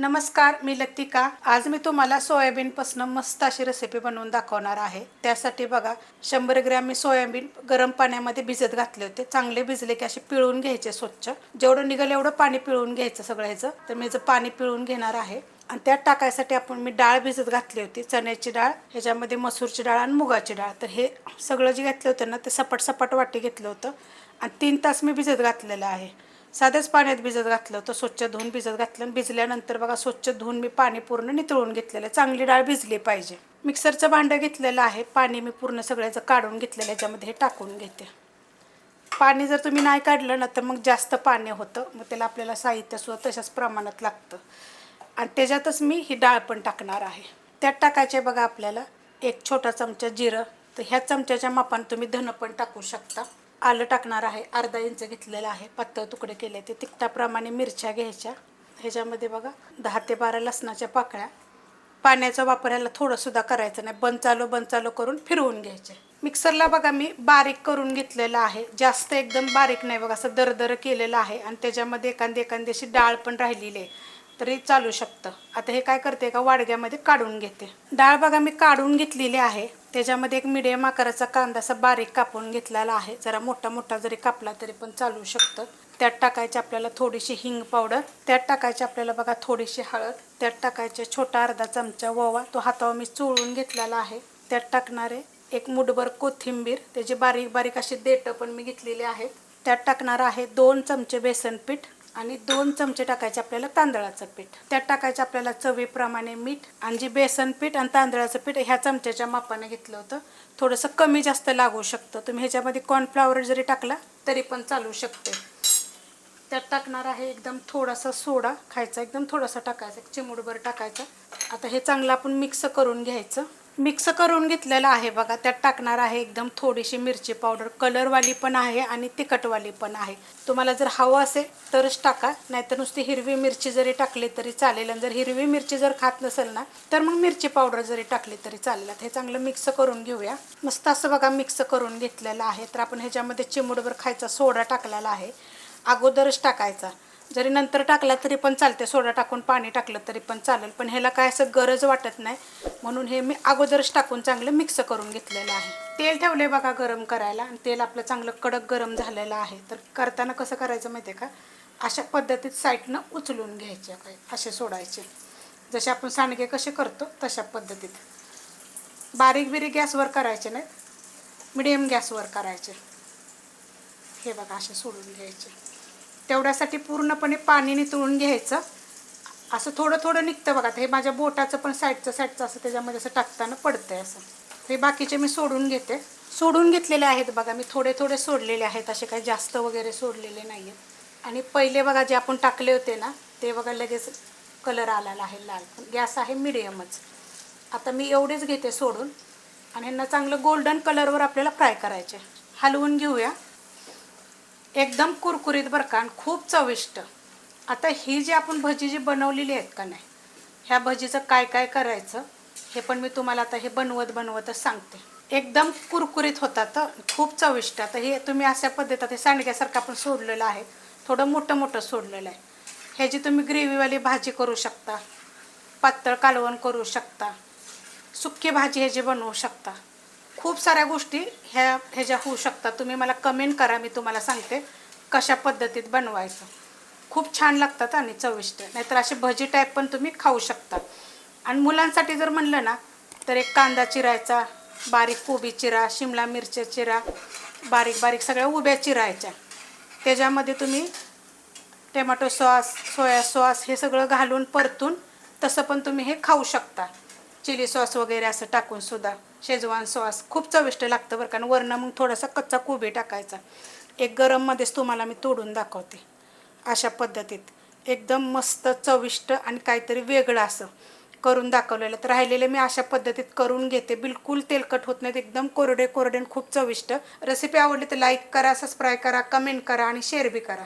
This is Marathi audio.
नमस्कार मी लतिका. आज मी तुम्हाला सोयाबीनपासून मस्त अशी रेसिपी बनवून दाखवणार आहे. त्यासाठी बघा शंभर ग्रॅम मी सोयाबीन गरम पाण्यामध्ये भिजत घातले होते. चांगले भिजले की असे पिळून घ्यायचे स्वच्छ. जेवढं निघालं एवढं पाणी पिळून घ्यायचं सगळं ह्याचं तर मी याचं पाणी पिळून घेणार आहे. आणि त्यात टाकायसाठी आपण मी डाळ भिजत घातली होती. चण्याची डाळ ह्याच्यामध्ये मसूरची डाळ आणि मुगाची डाळ. तर हे सगळं जे घातलं होतं ना ते सपाट सपाट वाटी घेतलं होतं. आणि तीन तास मी भिजत घातलेलं आहे. साध्याच पाण्यात भिजत घातलं तर स्वच्छ धुवून भिजत घातलं आणि भिजल्यानंतर बघा स्वच्छ धुवून मी पाणी पूर्ण नितळून घेतलेलं आहे. चांगली डाळ भिजली पाहिजे. मिक्सरचं भांडं घेतलेलं आहे पाणी मी पूर्ण सगळ्याचं काढून घेतलेलं आहे याच्यामध्ये हे टाकून घेते. पाणी जर तुम्ही नाही काढलं ना तर मग जास्त पाणी होतं. मग त्याला आपल्याला साहित्यसुद्धा तशाच प्रमाणात लागतं. आणि त्याच्यातच मी ही डाळ पण टाकणार आहे. त्यात टाकायचे बघा आपल्याला एक छोटा चमचा जिरं. तर ह्या चमच्याच्या मापान तुम्ही धनं पण टाकू शकता. आलं टाकणार आहे. अर्धा इंच घेतलेलं आहे. पातळ तुकडे केले ते. तिखटाप्रमाणे मिरच्या घ्यायच्या. ह्याच्यामध्ये बघा दहा ते बारा लसणाच्या पाकळ्या. पाण्याचा वापर याला थोडंसुद्धा करायचं नाही. बंद चालू बंद चालू करून फिरवून घ्यायचे. मिक्सरला बघा मी बारीक करून घेतलेलं आहे. जास्त एकदम बारीक नाही बघा असं दरदर केलेलं आहे. आणि त्याच्यामध्ये एखादी एखादी अशी डाळ पण राहिलेली आहे. तरी चालू शकतं. आता हे काय करते का वाडग्यामध्ये काढून घेते. डाळ बघा मी काढून घेतलेली आहे. त्याच्यामध्ये एक मिडियम आकाराचा कांदा असा बारीक कापून घेतलेला आहे. जरा मोठा मोठा जरी कापला तरी पण चालू शकतं. त्यात टाकायची आपल्याला थोडीशी हिंग पावडर त्यात टाकायची आपल्याला बघा थोडीशी हळद त्यात टाकायचे छोटा अर्धा चमचा ओवा तो हातावर मी चोळून घेतलेला आहे. त्यात टाकणारे एक मुठभर कोथिंबीर त्याची बारीक बारीक अशी देठं पण मी घेतलेली आहेत. त्यात टाकणार आहे दोन चमचे बेसन पीठ आणि दोन चमचे टाकायचे आपल्याला तांदळाचं पीठ. त्यात टाकायचं आपल्याला चवीप्रमाणे मीठ आणि जे बेसन पीठ आणि तांदळाचं पीठ ह्या चमच्याच्या मापाने घेतलं होतं. थोडंसं कमी जास्त लागू शकतं. तुम्ही ह्याच्यामध्ये कॉर्नफ्लावर जरी टाकला तरी पण चालू शकते. त्यात टाकणार आहे एकदम थोडासा सोडा खायचा एकदम थोडासा टाकायचा एक टाकायचा. आता हे चांगलं आपण मिक्स करून घ्यायचं. मिक्स करून घेतलेलं आहे बघा. त्यात टाकणार आहे एकदम थोडीशी मिरची पावडर. कलरवाली पण आहे आणि तिखटवाली पण आहे. तुम्हाला जर हवं असेल तरच टाका. नाहीतर नुसती हिरवी मिरची जरी टाकली तरी चालेल. आणि जर हिरवी मिरची जर खात नसेल ना तर मग मिरची पावडर जरी टाकली तरी चालेल. हे चांगलं मिक्स करून घेऊया. मस्त असं बघा मिक्स करून घेतलेलं आहे. तर आपण ह्याच्यामध्ये चिमुडभर खायचा सोडा टाकलेला आहे. अगोदरच टाकायचा. जरी नंतर टाकला तरी पण चालते सोडा टाकून पाणी टाकलं तरी पण चालेल. पण ह्याला काय असं गरज वाटत नाही. म्हणून हे मी अगोदरच टाकून चांगलं मिक्स करून घेतलेलं आहे. तेल ठेवले बघा गरम करायला. आणि तेल आपलं चांगलं कडक गरम झालेलं आहे. तर करताना कसं करायचं माहिती आहे का? अशा पद्धतीत साईडनं उचलून घ्यायचे काय असे सोडायचे. जसे आपण सांडगे कसे करतो तशा पद्धतीत. बारीक बिरीक गॅसवर करायचे नाहीत. मिडियम गॅसवर करायचे. हे बघा असे सोडून घ्यायचे. तेवढ्यासाठी पूर्णपणे पाणी नितळून घ्यायचं. असं थोडं थोडं निघतं बघा. हे माझ्या बोटाचं पण साईडचं साईडचं असं त्याच्यामध्ये असं टाकताना पडतं आहे असं. हे बाकीचे मी सोडून घेते. सोडून घेतलेले आहेत बघा. मी थोडे थोडे सोडलेले आहेत. असे काही जास्त वगैरे सोडलेले नाही आहेत आणि पहिले बघा जे आपण टाकले होते ना ते बघा लगेच कलर आलेला आहे लाल. पण गॅस आहे मिडियमच. आता मी एवढेच घेते सोडून. आणि ह्यांना चांगलं गोल्डन कलरवर आपल्याला फ्राय करायचे. हलवून घेऊया. एकदम कुरकुरीत बरं का आणि खूप चविष्ट. आता ही जी आपण भजी जी बनवलेली आहेत का नाही ह्या भजीचं काय काय करायचं हे पण मी तुम्हाला आता हे बनवत बनवतच सांगते. एकदम कुरकुरीत होतात खूप चविष्ट. आता हे तुम्ही अशा पद्धतीत हे सांडग्यासारखं आपण सोडलेलं आहे थोडं मोठं मोठं सोडलेलं आहे. ह्याची तुम्ही ग्रेव्हीवाली भाजी करू शकता पातळ कालवण करू शकता सुक्की भाजी ह्याची बनवू शकता खूप साऱ्या गोष्टी ह्या ह्याच्या होऊ शकतात. तुम्ही मला कमेंट करा मी तुम्हाला सांगते कशा पद्धतीत बनवायचं. खूप छान लागतात आणि चविष्ट. नाहीतर असे भजी टाईप पण तुम्ही खाऊ शकता आणि मुलांसाठी जर म्हणलं ना तर एक कांदा चिरायचा बारीक कोबी चिरा शिमला मिरच्या चिरा बारीक बारीक सगळ्या उभ्या चिरायच्या. त्याच्यामध्ये तुम्ही टोमॅटो सॉस सोया सॉस हे सगळं घालून परतून तसं पण तुम्ही हे खाऊ शकता. चिली सॉस वगैरे असं टाकून सुद्धा. Schezwan sauce. खूप चविष्ट लागतं बरं कारण वरनं मग थोडासा कच्चा कोबी टाकायचा. एक गरममध्येच तुम्हाला मी तोडून दाखवते. अशा पद्धतीत. एकदम मस्त चविष्ट आणि काहीतरी वेगळं असं करून दाखवलेलं. तर राहिलेले मी अशा पद्धतीत करून घेते. बिलकुल तेलकट होत नाहीत. एकदम कोरडे कोरडे आणि खूप चविष्ट. रेसिपी आवडली तर लाईक करा सबस्क्राईब करा कमेंट करा आणि शेअर बी करा.